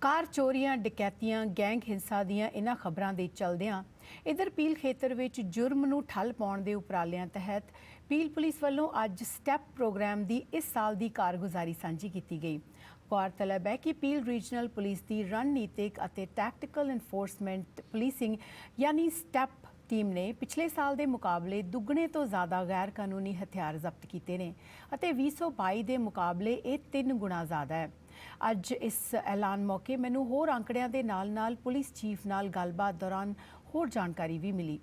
ਕਾਰ ਚੋਰੀਆਂ, ਡਕੈਤੀਆਂ, ਗੈਂਗ ਹਿੰਸਾ ਦੀਆਂ ਇਹਨਾਂ ਖਬਰਾਂ ਦੇ ਚਲਦਿਆਂ ਇਧਰ ਪੀਲ ਖੇਤਰ ਵਿੱਚ ਜੁਰਮ ਨੂੰ ਠੱਲ ਪਾਉਣ ਦੇ ਉਪਰਾਲਿਆਂ ਤਹਿਤ ਪੀਲ ਪੁਲਿਸ ਵੱਲੋਂ ਅੱਜ ਸਟੈਪ ਪ੍ਰੋਗਰਾਮ ਦੀ ਇਸ ਸਾਲ ਦੀ ਕਾਰਗੁਜ਼ਾਰੀ ਸਾਂਝੀ ਕੀਤੀ ਗਈ। ਗੌਰਤਲਬ ਹੈ ਕਿ ਪੀਲ ਰੀਜਨਲ ਪੁਲਿਸ ਦੀ ਰਣਨੀਤਿਕ ਅਤੇ ਟੈਕਟੀਕਲ ਇਨਫੋਰਸਮੈਂਟ ਪੁਲਿਸਿੰਗ ਯਾਨੀ ਸਟੈਪ ਟੀਮ ਨੇ ਪਿਛਲੇ ਸਾਲ ਦੇ ਮੁਕਾਬਲੇ ਦੁੱਗਣੇ ਤੋਂ ਜ਼ਿਆਦਾ ਗੈਰ ਕਾਨੂੰਨੀ ਹਥਿਆਰ ਜ਼ਬਤ ਕੀਤੇ ਨੇ ਅਤੇ 2022 ਦੇ ਮੁਕਾਬਲੇ ਇਹ 3 ਗੁਣਾ ਜ਼ਿਆਦਾ ਹੈ। ਅੱਜ ਇਸ ਐਲਾਨ ਮੌਕੇ ਮੈਨੂੰ ਹੋਰ ਅੰਕੜਿਆਂ ਦੇ ਨਾਲ-ਨਾਲ ਪੁਲਿਸ ਚੀਫ ਨਾਲ ਗੱਲਬਾਤ ਦੌਰਾਨ ਹੋਰ ਜਾਣਕਾਰੀ ਵੀ ਮਿਲੀ।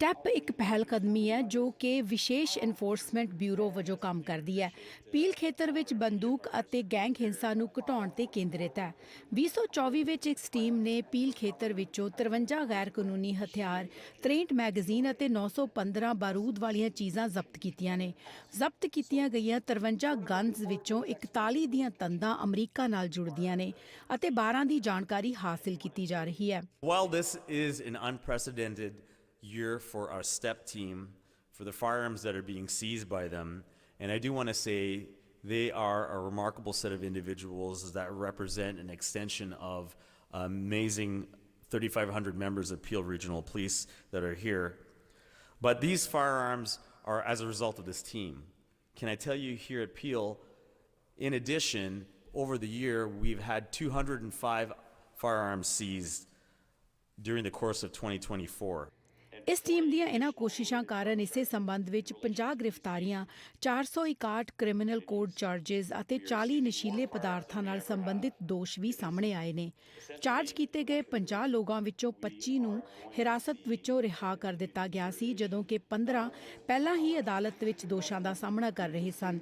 ਟੈਪ ਇੱਕ ਪਹਿਲ ਕਦਮੀ ਹੈ ਜੋ ਕਿ ਵਿਸ਼ੇਸ਼ ਐਨਫੋਰਸਮੈਂਟ ਬਿਊਰੋ ਵਜੋਂ ਕੰਮ ਕਰਦੀ ਹੈ। ਪੀਲ ਖੇਤਰ ਵਿੱਚ ਬੰਦੂਕ ਅਤੇ ਗੈਂਗ ਹਿੰਸਾ ਨੂੰ ਘਟਾਉਣ ਤੇ ਕੇਂਦਰਿਤ ਹੈ। 2024 ਵਿੱਚ ਇੱਕ ਟੀਮ ਨੇ ਪੀਲ ਖੇਤਰ ਵਿੱਚੋਂ 53 ਗੈਰ ਕਾਨੂੰਨੀ ਹਥਿਆਰ 63 ਮੈਗਜ਼ੀਨ ਅਤੇ 915 ਬਾਰੂਦ ਵਾਲੀਆਂ ਚੀਜ਼ਾਂ ਜ਼ਬਤ ਕੀਤੀਆਂ ਨੇ। ਜ਼ਬਤ ਕੀਤੀਆਂ ਗਈਆਂ 53 ਗਨਜ਼ ਵਿੱਚੋਂ 41 ਦੀਆਂ ਤੰਦਾਂ ਅਮਰੀਕਾ ਨਾਲ ਜੁੜਦੀਆਂ ਨੇ ਅਤੇ 12 ਦੀ ਜਾਣਕਾਰੀ ਹਾਸਲ ਕੀਤੀ ਜਾ ਰਹੀ ਹੈ। While this is an unprecedented year for our STEP team, for the firearms that are being seized by them, and I do want to say they are a remarkable set of individuals that represent an extension of amazing 3,500 members of Peel Regional Police that are here. But these firearms are as a result of this team. Can I tell you here at Peel, in addition, over the year, we've had 205 firearms seized during the course of 2024. ਇਸ team ਦੀਆਂ ਇਹਨਾਂ ਕੋਸ਼ਿਸ਼ਾਂ ਕਾਰਨ ਇਸੇ ਸੰਬੰਧ ਵਿੱਚ 50 ਗ੍ਰਿਫਤਾਰੀਆਂ 461 criminal code charges ਅਤੇ 40 ਨਸ਼ੀਲੇ ਪਦਾਰਥਾਂ ਨਾਲ ਸੰਬੰਧਿਤ ਦੋਸ਼ ਵੀ ਸਾਹਮਣੇ ਆਏ ਨੇ। ਚਾਰਜ ਕੀਤੇ ਗਏ 50 ਲੋਕਾਂ ਵਿੱਚੋਂ 25 ਨੂੰ ਹਿਰਾਸਤ ਵਿੱਚੋਂ ਰਿਹਾ ਕਰ ਦਿੱਤਾ ਗਿਆ ਸੀ, ਜਦੋਂ ਕਿ 15 ਪਹਿਲਾਂ ਹੀ ਅਦਾਲਤ ਵਿੱਚ ਦੋਸ਼ਾਂ ਦਾ ਸਾਹਮਣਾ ਕਰ ਰਹੇ ਸਨ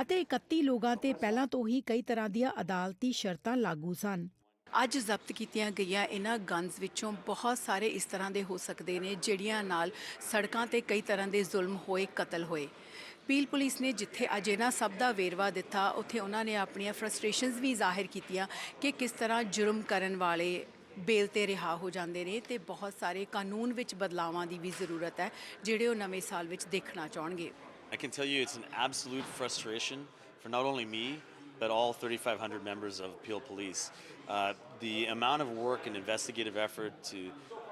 ਅਤੇ 31 ਲੋਕਾਂ ਤੇ ਪਹਿਲਾਂ ਤੋਂ ਹੀ ਕਈ ਤਰ੍ਹਾਂ ਦੀਆਂ ਅਦਾਲਤੀ ਸ਼ਰਤਾਂ ਲਾਗੂ ਸਨ। ਅੱਜ ਜ਼ਬਤ ਕੀਤੀਆਂ ਗਈਆਂ ਇਹਨਾਂ ਗਨਸ ਵਿੱਚੋਂ ਬਹੁਤ ਸਾਰੇ ਇਸ ਤਰ੍ਹਾਂ ਦੇ ਹੋ ਸਕਦੇ ਨੇ ਜਿਹੜੀਆਂ ਨਾਲ ਸੜਕਾਂ ਤੇ ਕਈ ਤਰ੍ਹਾਂ ਦੇ ਜ਼ੁਲਮ ਹੋਏ ਕਤਲ ਹੋਏ। ਪੀਲ ਪੁਲਿਸ ਨੇ ਜਿੱਥੇ ਅੱਜ ਇਹਨਾਂ ਸਭ ਦਾ ਵੇਰਵਾ ਦਿੱਤਾ ਉੱਥੇ ਉਹਨਾਂ ਨੇ ਆਪਣੀਆਂ ਫਰਸਟ੍ਰੇਸ਼ਨਸ ਵੀ ਜ਼ਾਹਿਰ ਕੀਤੀਆਂ ਕਿ ਕਿਸ ਤਰ੍ਹਾਂ ਜੁਰਮ ਕਰਨ ਵਾਲੇ ਬੇਲ ਤੇ ਰਿਹਾ ਹੋ ਜਾਂਦੇ ਨੇ ਤੇ ਬਹੁਤ ਸਾਰੇ ਕਾਨੂੰਨ ਵਿੱਚ ਬਦਲਾਵਾਂ ਦੀ ਵੀ ਜ਼ਰੂਰਤ ਹੈ ਜਿਹੜੇ ਉਹ ਨਵੇਂ ਸਾਲ ਵਿੱਚ ਦੇਖਣਾ ਚਾਹਣਗੇ। I can tell you it's an absolute frustration for not only me, but all 3,500 members of Peel Police. Uh, the amount of work and investigative effort to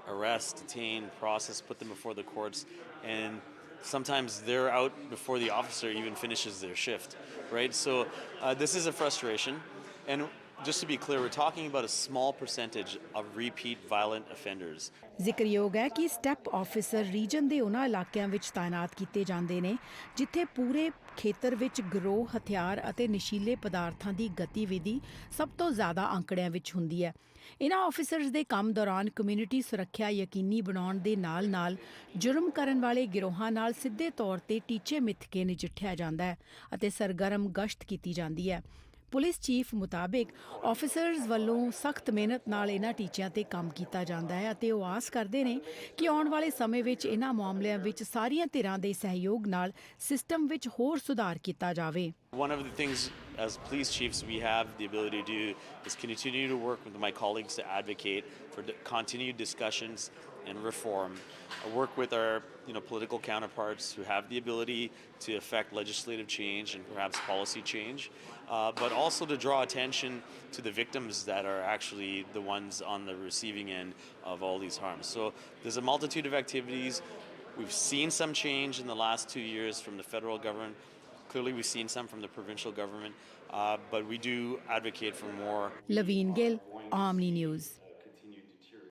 arrest, detain, process, put them before the courts, and sometimes they're out before the officer even finishes their shift, right? So uh, this is a frustration. And just to be clear, we're talking about a small percentage of repeat violent offenders. ਜ਼ਿਕਰਯੋਗ ਹੈ ਕਿ step officer reason ਦੇ ਉਹਨਾਂ ਇਲਾਕਿਆਂ ਵਿੱਚ ਤਾਇਨਾਤ ਕੀਤੇ ਜਾਂਦੇ ਨੇ ਜਿੱਥੇ ਪੂਰੇ ਖੇਤਰ ਵਿੱਚ ਗਰੋਹ ਹਥਿਆਰ ਅਤੇ ਨਸ਼ੀਲੇ ਪਦਾਰਥਾਂ ਦੀ ਗਤੀਵਿਧੀ ਸਭ ਤੋਂ ਜ਼ਿਆਦਾ ਅੰਕੜਿਆਂ ਵਿੱਚ ਹੁੰਦੀ ਹੈ ਇਹਨਾਂ ਆਫੀਸਰਸ ਦੇ ਕੰਮ ਦੌਰਾਨ ਕਮਿਊਨਿਟੀ ਸੁਰੱਖਿਆ ਯਕੀਨੀ ਬਣਾਉਣ ਦੇ ਨਾਲ-ਨਾਲ ਜੁਰਮ ਕਰਨ ਵਾਲੇ ਗਿਰੋਹਾਂ ਨਾਲ ਸਿੱਧੇ ਤੌਰ ਤੇ ਟੀਚੇ ਮਿੱਥ ਕੇ ਨਜਿੱਠਿਆ ਜਾਂਦਾ ਹੈ ਅਤੇ ਸਰਗਰਮ ਗਸ਼ਤ ਕੀਤੀ ਜਾਂਦੀ ਹੈ ਪੁਲਿਸ ਚੀਫ ਮੁਤਾਬਿਕ ਆਫੀਸਰਸ ਵੱਲੋਂ ਸਖਤ ਮਿਹਨਤ ਨਾਲ ਇਹਨਾਂ ਟੀਚਿਆਂ ਤੇ ਕੰਮ ਕੀਤਾ ਜਾਂਦਾ ਹੈ ਅਤੇ ਉਹ ਆਸ ਕਰਦੇ ਨੇ ਕਿ ਆਉਣ ਵਾਲੇ ਸਮੇਂ ਵਿੱਚ ਇਹਨਾਂ ਮਾਮਲਿਆਂ ਵਿੱਚ ਸਾਰੀਆਂ ਧਿਰਾਂ ਦੇ ਸਹਿਯੋਗ ਨਾਲ ਸਿਸਟਮ ਵਿੱਚ ਹੋਰ ਸੁਧਾਰ ਕੀਤਾ ਜਾਵੇ। One of the things as police chiefs we have the ability to do is continue to work with my colleagues to advocate for continued discussions and reform. I work with our you know, political counterparts who have the ability to affect legislative change and perhaps policy change, uh, but also to draw attention to the victims that are actually the ones on the receiving end of all these harms. So there's a multitude of activities. We've seen some change in the last two years from the federal government. Clearly, we've seen some from the provincial government, uh, but we do advocate for more. Levine Gill, Omni News.